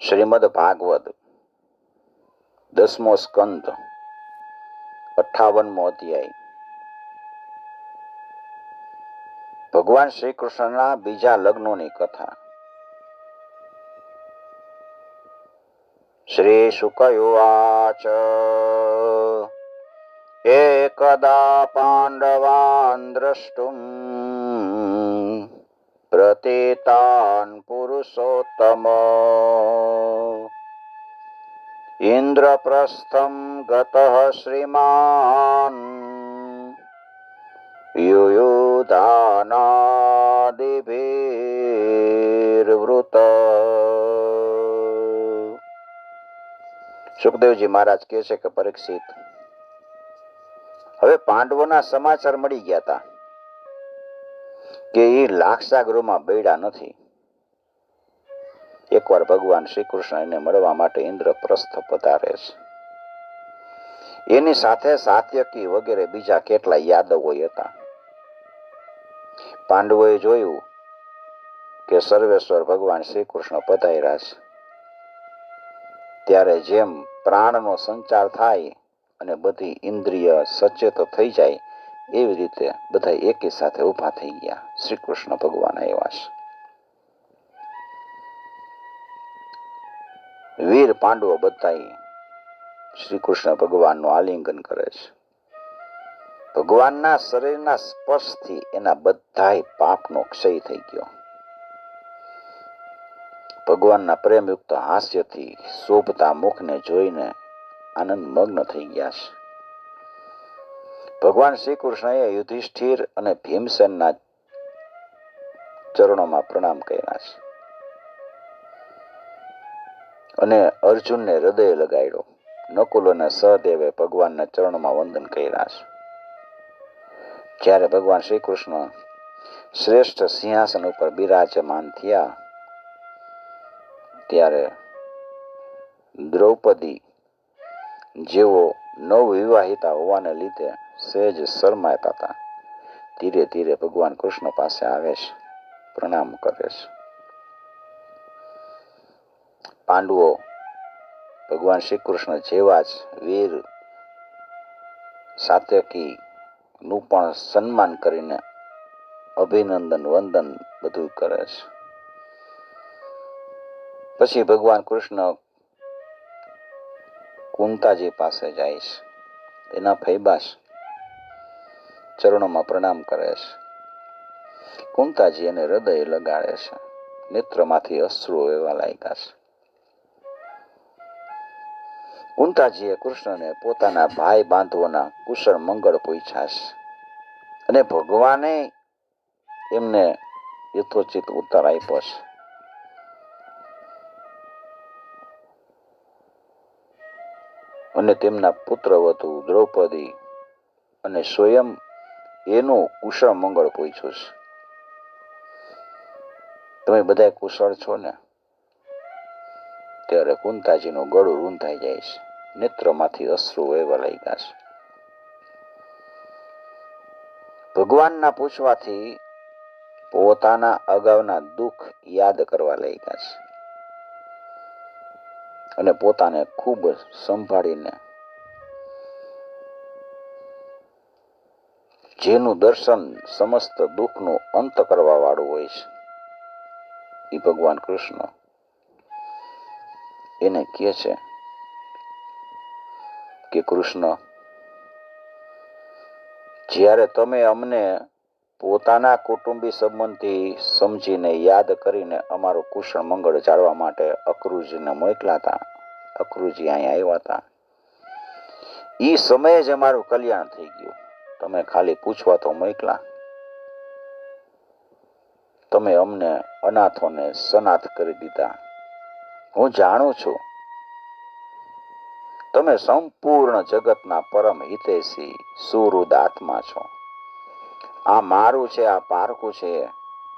શ્રીમદ ભાગવત દસમો સ્કંદ અઠ્ઠાવનમો અધ્યાય. ભગવાન શ્રી કૃષ્ણના બીજા લગ્નોની કથા. શ્રી શુકયુવાચ એકદા પાંડવાન દ્રષ્ટુમ. પ્રતિતાન પુરુષોત્તમ ઇન્દ્રપ્રસ્થમ ગત શ્રીમાન યુયુધાનાદિભીર્વૃત સુખદેવજી મહારાજ કહે છે કે પરીક્ષિત. હવે પાંડવોના સમાચાર મળી ગયા હતા કે એ લાક્ષાગૃહમાં બેડા નથી. એકવાર ભગવાન શ્રી કૃષ્ણ મળવા માટે ઇન્દ્રપ્રસ્થ પધારે છે. એની સાથે સાત્યકી વગેરે બીજા કેટલા યાદવો હતા. પાંડવોએ જોયું કે સર્વેશ્વર ભગવાન શ્રી કૃષ્ણ પધાર્યા છે. ત્યારે જેમ પ્રાણનો સંચાર થાય અને બધી ઇન્દ્રિય સચેત થઈ જાય એવી રીતે બધા એકી સાથે ઊભા થઈ ગયા. શ્રી કૃષ્ણ ભગવાન આવ્યા છે. વીર પાંડવો બધા શ્રી કૃષ્ણ ભગવાનનું આલિંગન કરે છે. ભગવાનના શરીરના સ્પર્શથી એના બધાય પાપનો ક્ષય થઈ ગયો. ભગવાનના પ્રેમયુક્ત હાસ્યથી શોભતા મુખને જોઈને આનંદ મગ્ન થઈ ગયા છે. ભગવાન શ્રી કૃષ્ણએ યુધિષ્ઠિર અને ભીમસેનના ચરણોમાં પ્રણામ કર્યા છે. અને અર્જુનને હૃદય લગાડ્યો. નકુલ અને સહદેવે ભગવાનના ચરણોમાં વંદન કર્યા છે. જ્યારે ભગવાન શ્રી કૃષ્ણ શ્રેષ્ઠ સિંહાસન ઉપર બિરાજમાન થયા, ત્યારે દ્રૌપદી જેઓ નવવિવાહિતા હોવાને લીધે સહેજ શરમાતા હતા ધીરે ધીરે ભગવાન કૃષ્ણ પાસે આવે છે, પ્રણામ કરે છે. પાંડવો ભગવાન શ્રી કૃષ્ણ જેવા જ વીર સાતકી નું પણ સન્માન કરીને અભિનંદન, વંદન બધું કરે છે. પછી ભગવાન કૃષ્ણ કુંતાજી પાસે જાય છે. એના ફૈબાસ ચરણોમાં પ્રણામ કરે છે. કુંતાજી એને હૃદય લગાડે છે. નેત્રમાંથી અશ્રુ એવા લાગ્યા છે. કુંતાજીએ કૃષ્ણને પોતાના ભાઈ બાંધવોના કુશળ મંગળ પૂછ્યા છે. અને ભગવાને એમને યથોચિત ઉત્તર આપ્યો છે. અને તેમના પુત્ર વધુ દ્રૌપદી અને સ્વયં એનું કુશળ મંગળ પૂછ્યું છે તમે બધા કુશળ છો ને, ત્યારે કુંતાજીનું ગળું રૂંધાઈ જાય છે. નેત્રમાંથી અશ્રુ વહેવા લાગ્યા છે. ભગવાનના પૂછવાથી પોતાના અગાઉના દુઃખ યાદ કરવા લાગ્યા છે. અને પોતાને ખૂબ સંભાળીને જેનું દર્શન સમસ્ત દુઃખનો અંત કરવા વાળું હોય છે. એ ભગવાન કૃષ્ણ એને કહે છે કે કૃષ્ણ, જ્યારે તમે અમને પોતાના કુટુંબી સંબંધી સમજીને યાદ કરીને અમારું કુશળ મંગળ જાળવા માટે અક્રુજીને મોકલા હતા અક્રુજી અહીંયા આવ્યા હતા એ સમયે જ અમારું કલ્યાણ થઈ ગયું. તમે ખાલી પૂછવા તો મોકલા. તમે અમને અનાથોને સનાથ કરી દીધા. હું જાણું છું. તમે સંપૂર્ણ જગતના પરમ હિતેશી, સુહૃદ આત્મા છો. આ મારું છે, આ પારકું છે,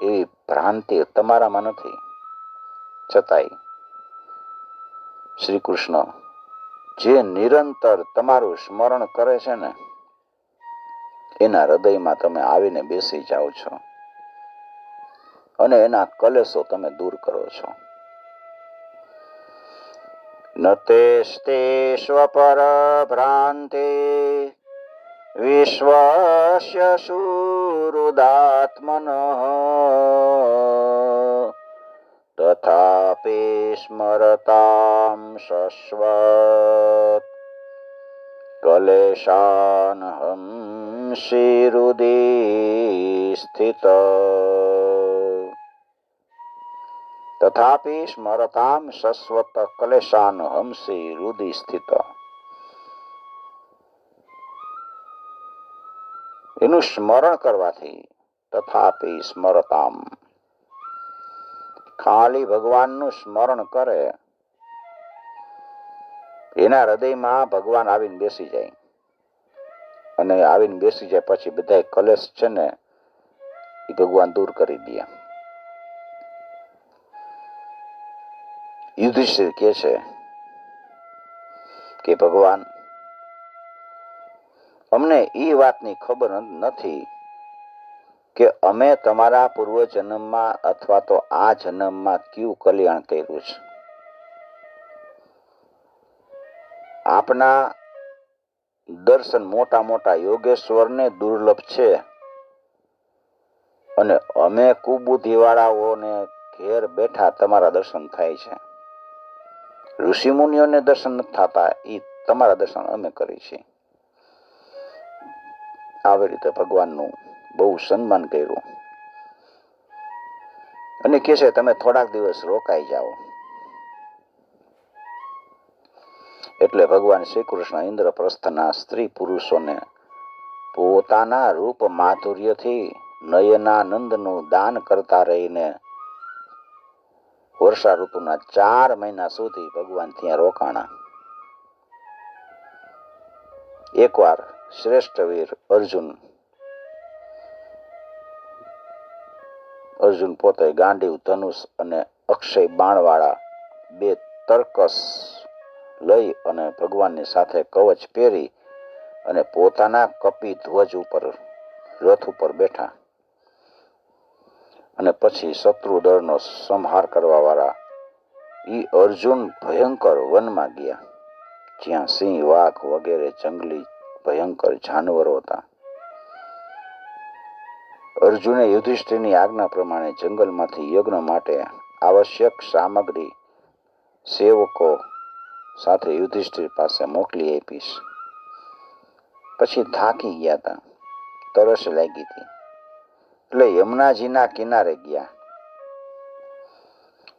એવી ભ્રાંતિ તમારામાં નથી. છતાંય શ્રી કૃષ્ણ, જે નિરંતર તમારું સ્મરણ કરે છે ને એના હૃદયમાં તમે આવીને બેસી જાઓ છો. અને એના કલેશો તમે દૂર કરો છો. ન વિશ્વાસ્ય સુહૃદાત્મનઃ તથાપિ સ્મરતામ શશ્વત કલેશાન હંસિરુદિ स्थित तथापि સ્મરતામ शश्वत કલેશાન हंसि हृदि स्थित એનું સ્મરણ કરવાથી તથાપિ સ્મરતામ. ખાલી ભગવાનનું સ્મરણ કરે, એના હૃદયમાં ભગવાન આવીને બેસી જાય. અને આવીને બેસી જાય પછી બધા કલેશ છે ને એ ભગવાન દૂર કરી દે. યુધિષ્ઠિર કે છે કે, ભગવાન, અમને એ વાતની ખબર નથી કે અમે તમારા પૂર્વ જન્મમાં અથવા તો આ જન્મમાં કયું કલ્યાણ કર્યું છે. આપના દર્શન મોટા મોટા યોગેશ્વરને દુર્લભ છે. અને અમે કુબુદ્ધિવાળાઓને ઘેર બેઠા તમારા દર્શન થાય છે. ઋષિ મુનિઓને દર્શન નથી થતા એ તમારા દર્શન અમે કરી છીએ. આવી રીતે ભગવાનનું બહુ સન્માન કર્યું. અને કે છે, તમે થોડાક દિવસ રોકાઈ જાઓ. એટલે ભગવાન શ્રી કૃષ્ણ ઇન્દ્રપ્રસ્થના સ્ત્રી પુરુષોને પોતાના રૂપ માધુર્યથી નયનાનંદનું દાન કરતા રહીને વર્ષા ઋતુના ચાર મહિના સુધી ભગવાન ત્યાં રોકાણા. એકવાર શ્રેષ્ઠ વીર અર્જુન અર્જુન પોતે ગાંડીવ ધનુષ અને અક્ષય બાણવાળા બે તર્કસ લઈ અને ભગવાનની સાથે કવચ પહેરી અને પોતાના કપી ધ્વજ ઉપર, રથ ઉપર બેઠા. અને પછી શત્રુ દળનો સંહાર કરવા વાળા ઈ અર્જુન ભયંકર વનમાં ગયા, જ્યાં સિંહ, વાઘ વગેરે જંગલી ભયંકર જાનવરો હતા. અર્જુને યુધિષ્ઠિરની આજ્ઞા પ્રમાણે જંગલમાંથી યજ્ઞ માટે આવશ્યક સામગ્રી, સેવકો સાથે યુધિષ્ઠિર પાસે મોકલી આપીશ. પછી થાકી ગયા હતા તરસ લાગી હતી. એટલે યમુનાજીના કિનારે ગયા.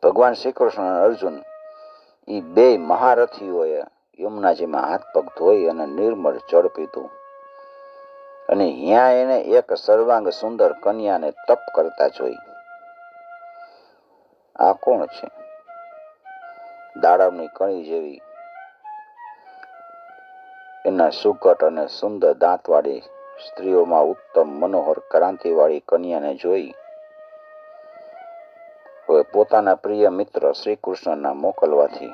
ભગવાન શ્રી કૃષ્ણ અર્જુન એ બે મહારથીઓએ યમુનાજીમાં હાથ પગ ધોઈ અને નિર્મળ જળ પીધું. અને ત્યાં એને એક સર્વાંગ સુંદર કન્યાને તપ કરતા જોઈ. આ કોણ છે? દાડમની કણી જેવી એના સુકટ અને સુંદર દાંતવાળી સ્ત્રીઓમાં ઉત્તમ મનોહર ક્રાંતિવાળી કન્યાને જોઈ હવે પોતાના પ્રિય મિત્ર શ્રી કૃષ્ણના મોકલવાથી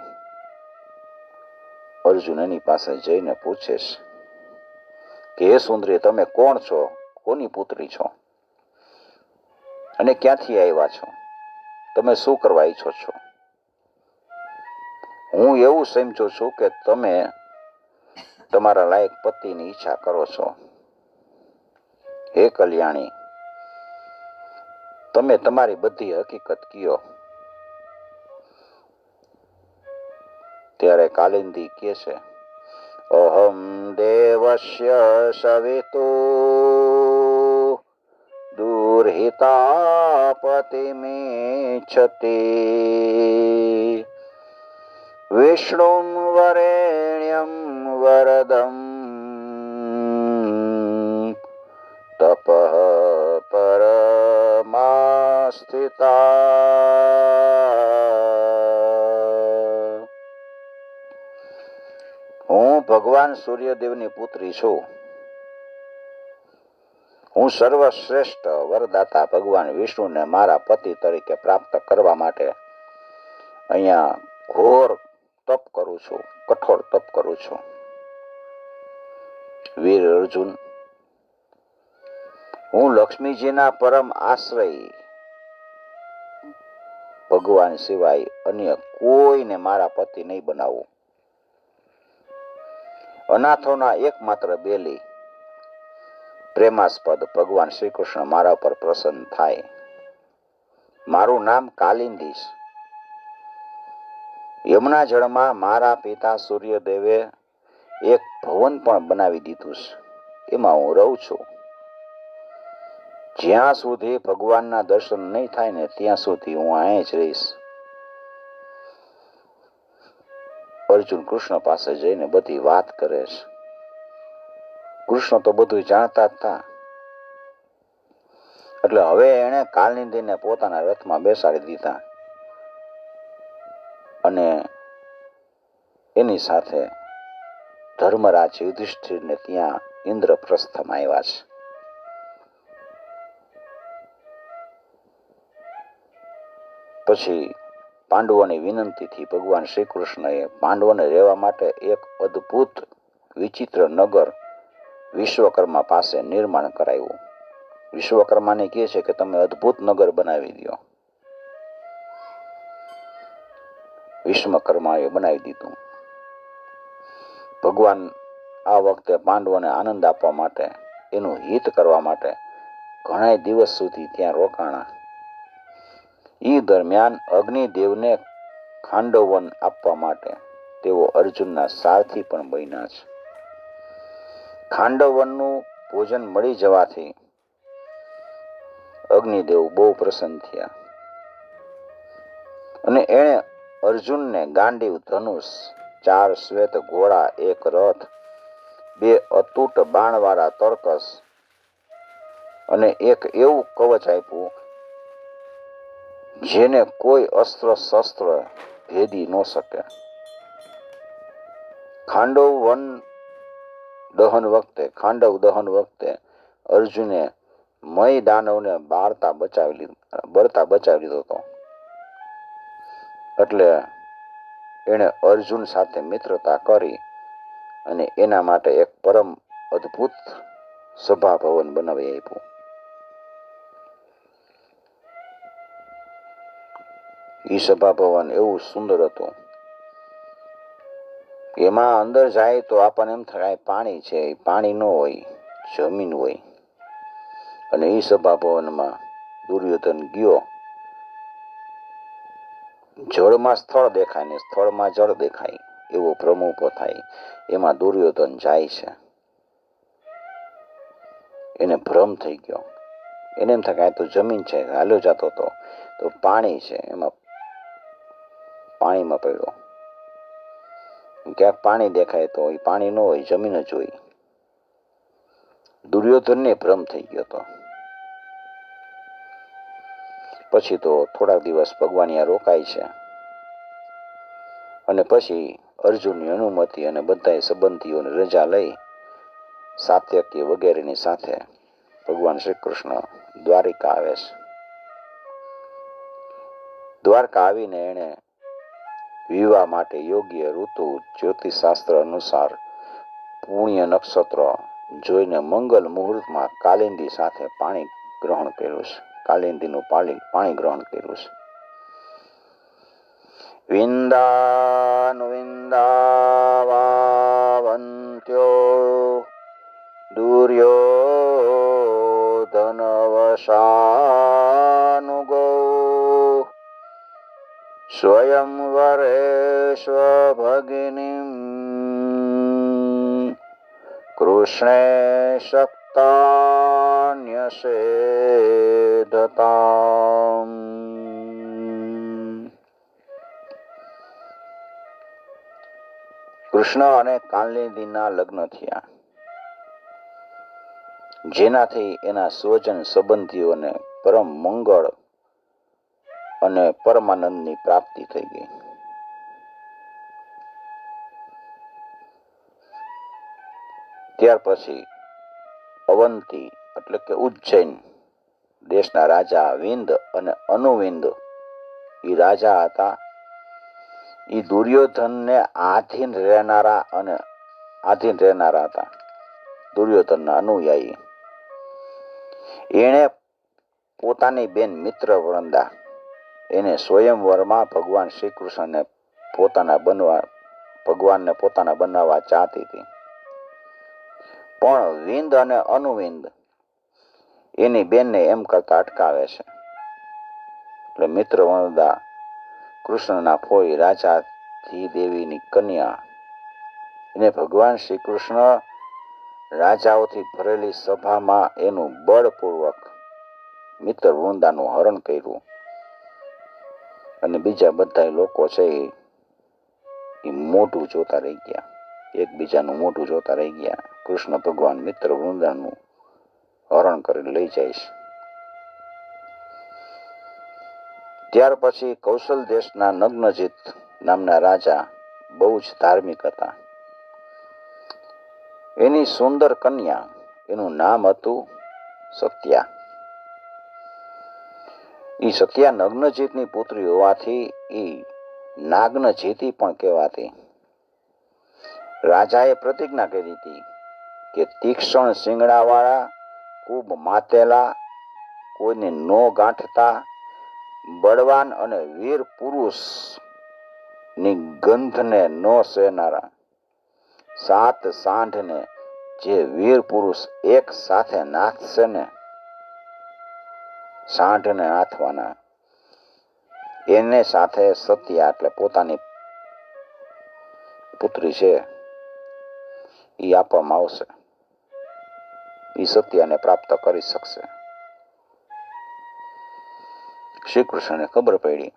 અર્જુન એની પાસે જઈને પૂછે કે, હે સુંદરી, તમે કોણ છો? કોની પુત્રી છો? અને ક્યાંથી આવ્યા છો? તમે શું કરવા ઈચ્છો છો? હું એવું સમજો છું કે તમે તમારા લાયક પતિની ઈચ્છા કરો છો. હે કલ્યાણી, તમે તમારી બધી હકીકત કયો. ત્યારે કાલિંદી કે છે, અહમ દેવસ્ય સવિતુ દુર્હિતાપતિમેચ્છતિ. વિષ્ણું વરેણ્યમ વરદમ તપ પરમાસ્થિતા હું ભગવાન સૂર્યદેવની પુત્રી છું. હું સર્વશ્રેષ્ઠ વરદાતા ભગવાન વિષ્ણુને મારા પતિ તરીકે પ્રાપ્ત કરવા માટે અહીંયા ઘોર તપ કરું છું, કઠોર તપ કરું છું. વીર અર્જુન, હું લક્ષ્મીજીના પરમ આશ્રય. ભગવાન સિવાય અન્ય કોઈને મારા પતિ નહીં બનાવું. અનાથોના એકમાત્ર બેલી, પ્રેમાસ્પદ ભગવાન શ્રી કૃષ્ણ મારા પર પ્રસન્ન થાય. મારું નામ કાલિંદીશ. યમુના જળમાં મારા પિતા સૂર્યદેવે એક ભવન પણ બનાવી દીધું છે. એમાં હું રહું છું. જ્યાં સુધી ભગવાનના દર્શન નહીં થાય ને ત્યાં સુધી હું અહીં જ રહીશ. અર્જુન કૃષ્ણ પાસે જઈને બધી વાત કરે છે. કૃષ્ણ તો બધું જાણતા હતા. એટલે હવે એણે કાલનિંદીને પોતાના રથમાં બેસાડી દીધા. અને એની સાથે ધર્મરાજ યુધિષ્ઠિરને ત્યાં ઇન્દ્રપ્રસ્થમાં આવ્યા છે. પછી પાંડવોની વિનંતીથી ભગવાન શ્રી કૃષ્ણએ પાંડવોને રહેવા માટે એક અદ્ભુત વિચિત્ર નગર વિશ્વકર્મા પાસે નિર્માણ કરાવ્યું. વિશ્વકર્માને કહે છે કે તમે અદ્ભુત નગર બનાવી દો. વિશ્વકર્માએ બનાવી દીધું. ભગવાન આ વખતે પાંડવોને આનંદ આપવા માટે, એનું હિત કરવા માટે ઘણા દિવસ સુધી ત્યાં રોકાણા. એ દરમિયાન અગ્નિદેવને ખાંડવન આપવા માટે તેઓ અર્જુનના સારથી પણ બન્યા છે. ખાંડવનનું ભોજન મળી જવાથી અગ્નિદેવ બહુ પ્રસન્ન થયા. અને એણે અર્જુનને ગાંડીવ ધનુષ ચાર શ્વેત ઘોડા એક રથ, બે અતૂટ બાણવાળા તર્કસ અને એક એવું કવચ આપ્યું, જેને કોઈ અસ્ત્ર શસ્ત્ર ભેદી ન શકે. ખાંડવ વન દહન વખતે, ખાંડવ દહન વખતે અર્જુને મય દાનવને બારતા બચાવી લીધો બળતા બચાવી લીધો હતો. એટલે એણે અર્જુન સાથે મિત્રતા કરી અને એના માટે એક પરમ અદ્ભુત સભા ભવન બનાવી આપ્યું. એ સભા ભવન એવું સુંદર હતું એમાં અંદર જાય તો આપણને એમ થાય પાણી છે, એ પાણી ન હોય, જમીન હોય. અને એ સભા ભવનમાં દુર્યોધન ગયો જળમાં સ્થળ દેખાય ને સ્થળમાં જળ દેખાય, એવો ભ્રમ ઊભો થાય. એમાં દુર્યોધન જાય છે. એને ભ્રમ થઈ ગયો. એને એમ થાય તો જમીન છે હાલ્યો જતો હતો તો પાણી છે, એમાં પાણીમાં પડ્યો. ક્યાંક પાણી દેખાય તો એ પાણી ન હોય, જમીન જ હોય. દુર્યોધનને ભ્રમ થઈ ગયો હતો પછી તો થોડાક દિવસ ભગવાનિયા રોકાય છે. અને પછી અર્જુનની અનુમતિ અને બધાએ સંબંધીઓને રજા લઈ સાત્યકી વગેરેની સાથે ભગવાન શ્રી કૃષ્ણ દ્વારિકા આવે છે. દ્વારકા આવીને એણે વિવાહ માટે યોગ્ય ઋતુ જ્યોતિષશાસ્ત્ર અનુસાર પુણ્ય નક્ષત્ર જોઈને મંગલ મુહૂર્તમાં કાલિંદી સાથે પાણી ગ્રહણ કર્યું છે. કાલિંદીનું પાલી પાણી ગ્રહણ કર્યું છે. વિંદાનુવિંદાવંત્યો દુર્યોધનવશાનુગો સ્વયંવરેષ્વભગિની કૃષ્ણે શક્તાન્યશે. કૃષ્ણ અને કાલિંદીના લગ્ન થયા. જેનાથી એના સ્વજન સંબંધીઓને પરમ મંગળ અને પરમાનંદની પ્રાપ્તિ થઈ ગઈ. ત્યાર પછી અવંતી એટલે કે ઉજ્જૈન દેશના રાજા વિંદ અને અનુવિંદ એ રાજા હતા. એ દુર્યોધનને આધીન રહેનારા અને આધીન રહેનારા હતા. દુર્યોધનના અનુયાયી. એણે પોતાની બેન મિત્ર વૃંદા એને સ્વયંવરમાં ભગવાન શ્રી કૃષ્ણને પોતાના બનવા, ભગવાનને પોતાના બનાવવા ચાહતી હતી. પણ વિંદ અને અનુવિંદ એની બેનને એમ કરતા અટકાવે છે. એટલે મિત્ર વનદા કૃષ્ણના ફોઈ રાજા ધી દેવીની કન્યા. એને ભગવાન શ્રી કૃષ્ણ રાજાઓથી ભરેલી સભામાં એનું બળપૂર્વક મિત્ર વૃંદાનું હરણ કર્યું. અને બીજા બધા લોકો છે એ- એ મોઢું જોતા રહી ગયા. એકબીજાનું મોઢું જોતા રહી ગયા. કૃષ્ણ ભગવાન મિત્ર વૃંદાનું હરણ કરીને લઈ જઈશ ત્યાર પછી કૌશલ દેશના નગ્નજીત નામના રાજા બહુ જ ધાર્મિક હતા. એની સુંદર કન્યા એનું નામ હતું સત્યા. ઈ સત્યા નગ્નજીતની પુત્રી હોવાથી ઈ નાગ્નજીતી પણ કહેવાતી. રાજાએ પ્રતિજ્ઞા કરી હતી કે તીક્ષ્ણ શિંગડાવાળા ખૂબ માતેલા, કોઈને નો ગાંઠતા, બળવાન અને વીર પુરુષની ગંધને ન સહેનારા. સાત સાંઠને જે વીર પુરુષ એક સાથે નાથશે ને સાંઠને નાથવાના એને સાથે સત્યા એટલે પોતાની પુત્રી છે એ આપવામાં આવશે. એ પ્રાપ્ત કરી શકશે. શ્રી કૃષ્ણને ખબર પડી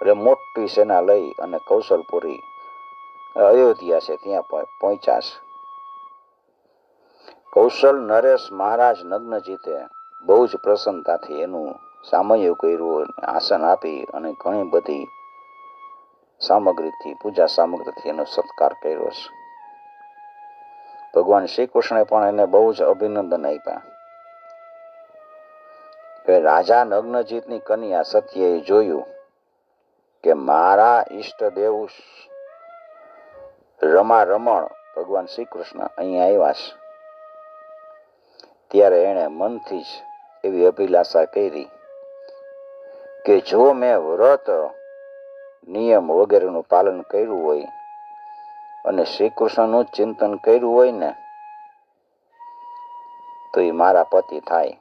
એટલે મોટી સેના લઈ અને કૌશલપુરી અયોધ્યા છે, ત્યાં પહોંચ્યા કૌશલ નરેશ મહારાજ નગ્નજીતે બહુ જ પ્રસન્નતાથી એનું સામય કર્યું, આસન આપી અને ઘણી બધી સામગ્રીથી, પૂજા સામગ્રીથી એનો સત્કાર કર્યો છે. ભગવાન શ્રી કૃષ્ણે પણ એને બહુ જ અભિનંદન આપ્યા કે રાજા નગ્નજીતની કન્યા સત્યએ જોયું કે મારા ઈષ્ટદેવ રમા રમણ ભગવાન શ્રી કૃષ્ણ અહીંયા આવ્યા છે. ત્યારે એણે મનથી જ એવી અભિલાષા કરી કે જો મેં વ્રત નિયમ વગેરેનું પાલન કર્યું હોય અને શ્રી કૃષ્ણનું ચિંતન કર્યું હોય ને, તો એ મારા પતિ થાય.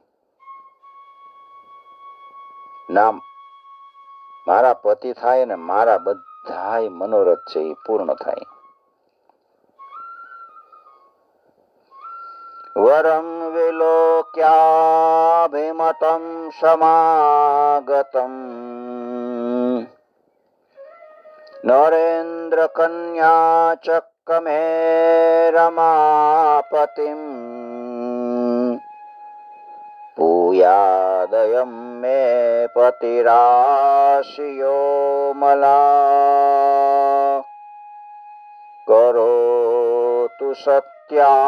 નામ મારા પતિ થાય ને મારા બધાય મનોરથ છે એ પૂર્ણ થાય. વરમ વિલોક્યાભિમતમ સમાગતમ નરેન્દ્ર કન્યા पूयादयं मे ભૂયાદયમ મે પતિરાશિયો મલા मे સત્યાયદિ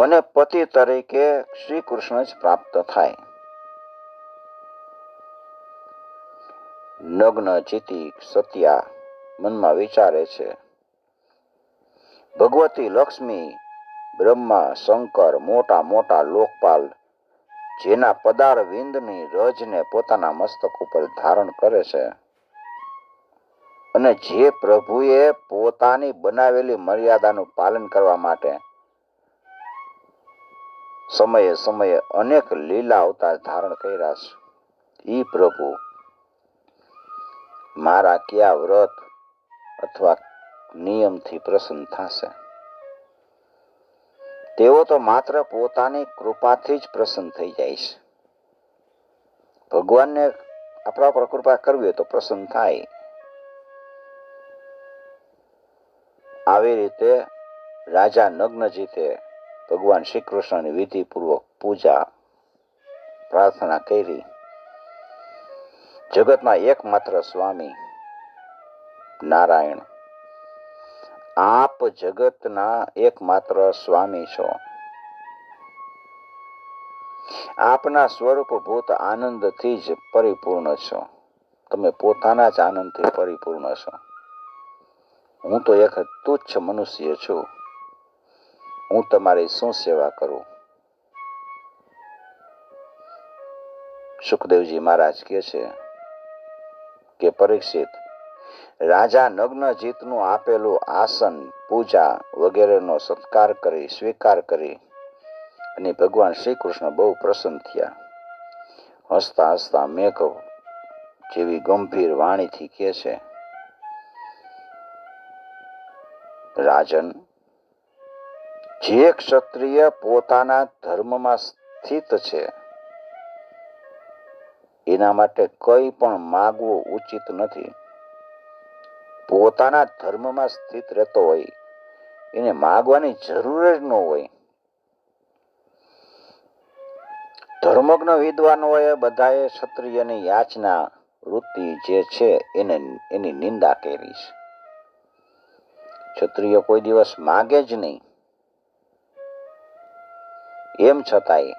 મને પતિ તરીકે શ્રી કૃષ્ણ જ પ્રાપ્ત થાય. નગ્ન જીતી સત્યા મનમાં વિચારે છે. ભગવતી લક્ષ્મી, બ્રહ્મા, શંકર, મોટા મોટા લોકપાલ, જેના પદાર વિંદની રજને પોતાના મસ્તક ઉપર ધારણ કરે છે. અને જે પ્રભુએ પોતાની બનાવેલી મર્યાદાનું પાલન કરવા માટે સમયે સમયે અનેક લીલા અવતાર ધારણ કર્યા છે. ઈ પ્રભુ, મારા કયા વ્રત અથવા નિયમથી પ્રસન્ન થશે? તેઓ તો માત્ર પોતાની કૃપાથી જ પ્રસન્ન થઈ જાય છે. ભગવાનને આપણા પર કૃપા કરવી હોય તો પ્રસન્ન થાય. આવી રીતે રાજા નગ્નજીતે ભગવાન શ્રી કૃષ્ણની વિધિપૂર્વક પૂજા, પ્રાર્થના કરી. જગતના એકમાત્ર સ્વામી નારાયણ. આપ જગતના એકમાત્ર સ્વામી છો. આપના સ્વરૂપભૂત આનંદથી જ પરિપૂર્ણ છો. તમે પોતાના જ આનંદથી પરિપૂર્ણ છો. હું તો એક તુચ્છ મનુષ્ય છું. હું તમારી શું સેવા કરું? સુખદેવજી મહારાજ કહે છે કે પરીક્ષિત, રાજા નગ્નજીતનું આપેલું આસન, પૂજા વગેરેનો સત્કાર કરી, સ્વીકાર કરી અને ભગવાન શ્રી કૃષ્ણ બહુ પ્રસન્ન થયા. હસતા હસતા મેઘ જેવી ગંભીર વાણીથી કહે છે, રાજન જે ક્ષત્રિય પોતાના ધર્મમાં સ્થિત છે, એના માટે કંઈ પણ માગવું ઉચિત નથી. પોતાના ધર્મમાં સ્થિત રહેતો હોય, એને માગવાની જરૂર જ ન હોય. ધર્મજ્ઞ વિદ્વાનોએ બધાએ ક્ષત્રિયની યાચના વૃત્તિ જે છે એને, એની નિંદા કરી છે. ક્ષત્રિય કોઈ દિવસ માગે જ નહીં. એમ છતાંય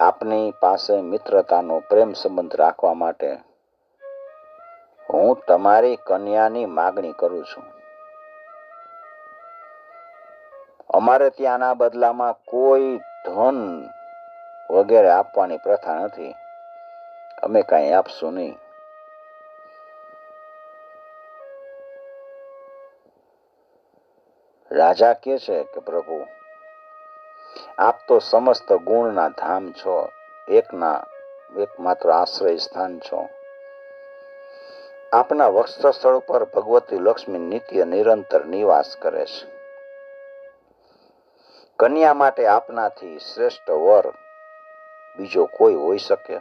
આપની પાસે મિત્રતાનો પ્રેમ સંબંધ રાખવા માટે હું તમારી કન્યાની માગણી કરું છું. અમારે ત્યાંના બદલામાં કોઈ ધન વગેરે આપવાની પ્રથા નથી. અમે કાંઈ આપશું નહીં. રાજા કે છે કે પ્રભુ આપ તો સમસ્ત ગુણના ધામ છો. એકના એકમાત્ર આશ્રય સ્થાન છો. આપના વક્ષસ્થળ પર ભગવતી લક્ષ્મી નિત્ય નિરંતર નિવાસ કરે છે. કન્યા માટે આપનાથી શ્રેષ્ઠ વર બીજો કોઈ હોઈ શકે?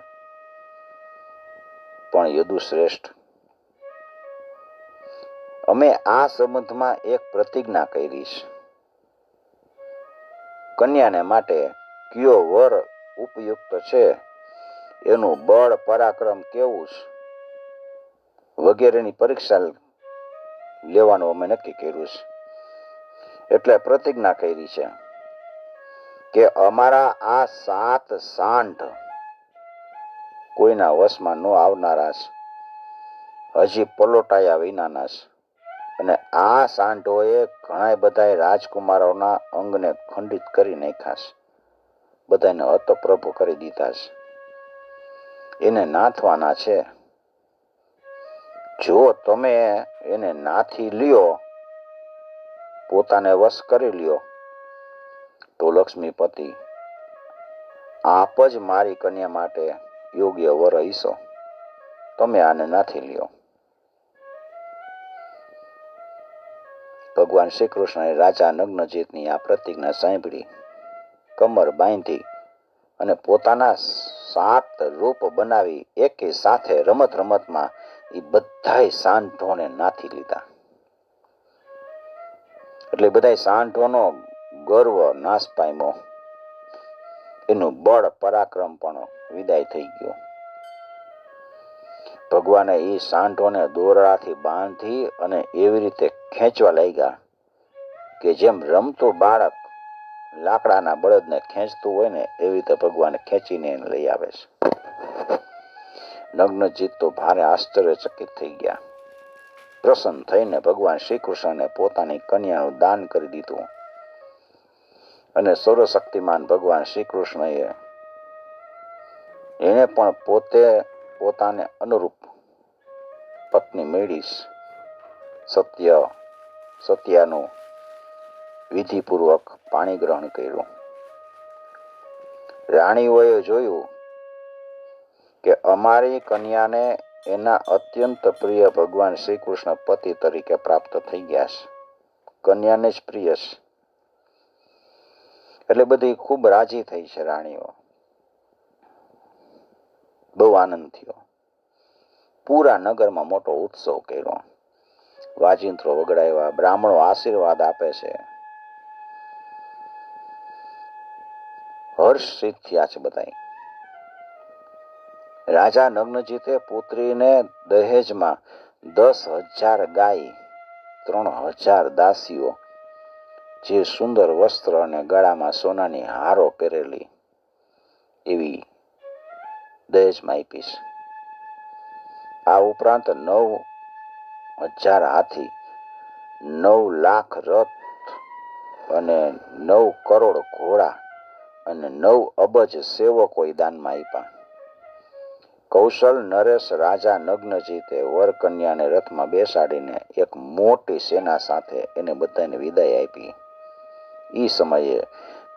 પણ યદુ શ્રેષ્ઠ. અમે આ સંબંધમાં એક પ્રતિજ્ઞા કરી છે. કન્યાને માટે કયો વર ઉપયુક્ત છે? એનું બળ પરાક્રમ કેવું છે? વગેરેની પરીક્ષા લેવાનું અમે નક્કી કર્યું છે. એટલે પ્રતિજ્ઞા કરી છે કે અમારા આ સાત સાંઠ કોઈના વશમાં ન આવનારા હજી પલોટાયા વિનાના છે. અને આ સાંઢોએ ઘણા બધા રાજકુમારોના અંગને ખંડિત કરી નાખ્યા છે બધાને અતપ્રભુ કરી દીધા એને નાથવાના છે. જો તમે એને નાથી લ્યો, પોતાને વશ કરી લ્યો, તો લક્ષ્મીપતિ આપ જ મારી કન્યા માટે યોગ્ય વર હઈશો. તમે આને નાથી લ્યો. ભગવાન શ્રી કૃષ્ણએ રાજા નગ્નજીતની આ પ્રતિજ્ઞા સાંભળી. કમર બાંધી અને પોતાના સાત રૂપ બનાવી એકે સાથે રમત રમતમાં એ બધાય સાંઠોને નાથી લીધા. એટલે બધાય સાંઠોનો ગર્વ નાશ પામ્યો. એનું બળ પરાક્રમ પણ વિદાય થઈ ગયો. ભગવાને એ સાંઠોને દોરડાથી બાંધી અને એવી રીતે ખેંચવા લાગ્યા કે જેમ રમતું બાળક લાકડાના બળદને ખેંચતું હોય ને એવી રીતે ભગવાન ખેંચીને એને લઈ આવે છે. નગ્નજીત તો ભારે આશ્ચર્યચકિત થઈ ગયા. પ્રસન્ન થઈને ભગવાન શ્રી કૃષ્ણને પોતાની કન્યાનું દાન કરી દીધું અને સર્વશક્તિમાન ભગવાન શ્રી કૃષ્ણએ એને પણ પોતે પોતાને અનુરૂપ પત્ની મેળીશ. સત્ય, સત્યાનું વિધિપૂર્વક પાણી ગ્રહણ કર્યું. રાણીઓએ જોયું કે અમારી કન્યાને એના અત્યંત પ્રિય ભગવાન શ્રી કૃષ્ણ પતિ તરીકે પ્રાપ્ત થઈ ગયા છે. કન્યાને જ પ્રિય છે. એટલે બધી ખૂબ રાજી થઈ છે રાણીઓ. બહુ આનંદ થયો. પૂરા નગરમાં મોટો ઉત્સવ કર્યો. વાજિંત્રો વગડાવ્યા, બ્રાહ્મણો આશીર્વાદ આપે છે. હર્ષિત થયા છે બધા રાજા નગ્નજીતે પુત્રીને દહેજમાં દસ હજાર ગાય, ત્રણ હજાર દાસીઓ, જે સુંદર વસ્ત્ર અને ગળામાં સોનાની હારો પહેરેલી એવી દહેજમાં આપીશ આ ઉપરાંત નવ હજાર હાથી, નવ લાખ રથ અને નવ કરોડ ઘોડા અને નવ અબજ સેવકો દાનમાં આપ્યા. કૌશલ નરેશ રાજા નગ્નજીતે વર કન્યાને રથમાં બેસાડીને એક મોટી સેના સાથે એને બધાને વિદાય આપી. એ સમયે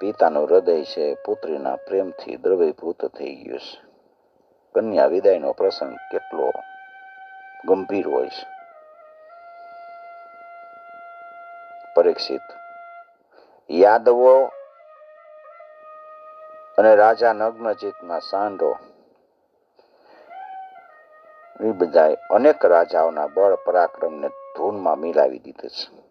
પિતાનું હૃદય છે પુત્રીના પ્રેમથી દ્રવીભૂત થઈ ગયું છે. કન્યા વિદાયનો પ્રસંગ કેટલો ગંભીર હોય છે. પરીક્ષિત, યાદવો અને રાજા નગ્નજીતના સાંઢો એ બધાએ અનેક રાજાઓના બળ પરાક્રમને ધૂનમાં મિલાવી દીધે છે.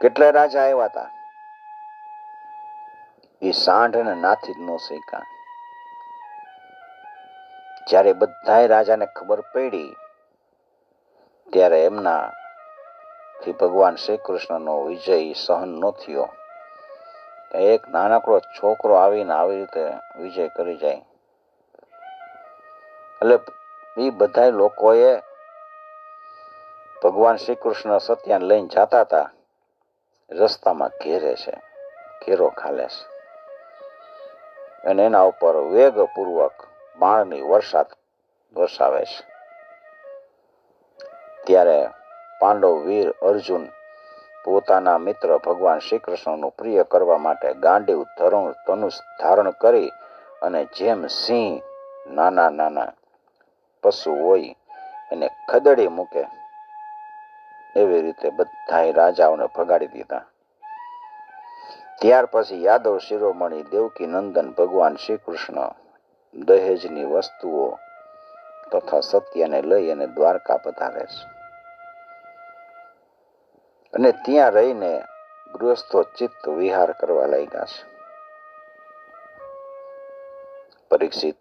કેટલા રાજા આવ્યા હતા. એ સાંઢ અને નાથી જ ન શીખા. જ્યારે બધાય રાજાને ખબર પડી, ત્યારે એમના ભગવાન શ્રી કૃષ્ણનો વિજય સહન ન થયો. એક નાનકડો છોકરો આવીને આવી રીતે વિજય કરી જાય. એટલે એ બધા લોકોએ ભગવાન શ્રી કૃષ્ણ સત્યાને લઈને જતા હતા રસ્તામાં ઘેરે છે, ઘેરો ખાલે છે અને એના ઉપર વેગપૂર્વક બાણની વરસાદ વરસાવે છે. ત્યારે પાંડવ વીર અર્જુન પોતાના મિત્ર ભગવાન શ્રી કૃષ્ણનું પ્રિય કરવા માટે ગાંડીવ ધરુણ ધનુષ ધારણ કરી અને જેમ સિંહ નાના નાના પશુ હોય એને ખદડી મૂકે એવી રીતે બધાય રાજાઓને ભગાડી દીધા. ત્યાર પછી યાદવ શિરોમણી દેવકી નંદન ભગવાન શ્રી કૃષ્ણ દહેજની વસ્તુઓ તથા સત્યને લઈ અને દ્વારકા પધારે છે. અને ત્યાં રહીને ગૃહસ્થો ચિત્ત વિહાર કરવા લાગ્યા છે. પરીક્ષિત,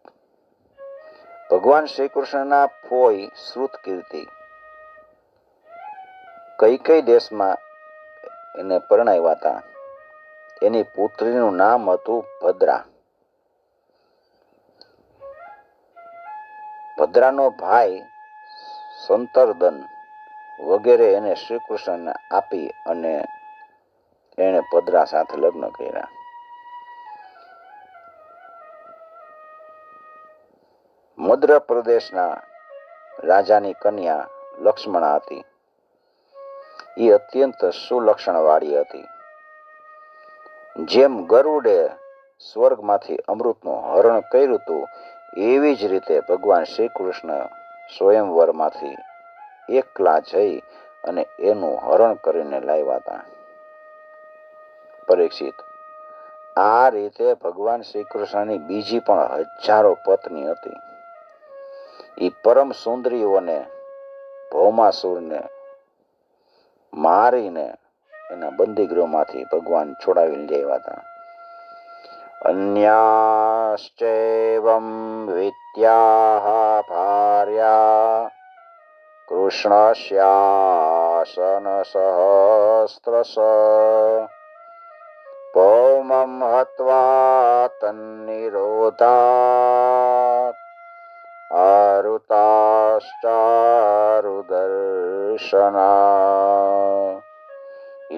ભગવાન શ્રી કૃષ્ણના ફોઈ શ્રુત કીર્તિ કઈ કઈ દેશમાં એને પરણાવ્યા હતા? એની પુત્રીનું નામ હતું ભદ્રા. ભદ્રાનો ભાઈ સંતરદન વગેરે એને શ્રી કૃષ્ણને આપી અને એણે ભદ્રા સાથે લગ્ન કર્યા. મધ્ય પ્રદેશના રાજાની કન્યા લક્ષ્મણા હતી. એ અત્યંત સુલક્ષણવાળી હતી. જેમ ગરુડે સ્વર્ગમાંથી અમૃતનું હરણ કર્યું હતું, એવી જ રીતે ભગવાન શ્રી કૃષ્ણ સ્વયંવરમાંથી એકલા જઈ અને એનું હરણ કરીને લાવ્યા હતા. પરીક્ષિત, આ રીતે ભગવાન શ્રી કૃષ્ણની બીજી પણ હજારો પત્ની હતી. એ પરમ સુંદરીઓને, ભૌમાસુરને મારીને એના બંદીગૃહમાંથી ભગવાન છોડાવીને લેવા હતા. અન્યાશ્ચૈવમ વિદ્યાઃ ભાર્યા કૃષ્ણસ્યાસન સહસ્રશ પૌમમ હત્વા તન્નિરોધાત આરુતાશ્ચારુદર્શના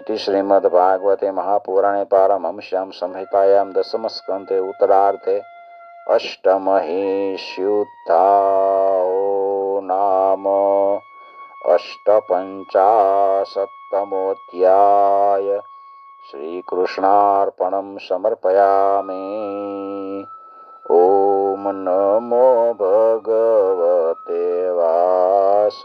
इति श्रीमद्भागवते महापुराणे पारमंस्यां संहितायां दशमस्कन्धे उत्तरार्धे अष्टमहिष्युद्धाओ नाम अष्टपञ्चाशत्तमोऽध्याय श्रीकृष्णार्पणं समर्पयामि ॐ नमो भगवते वासुदेवाय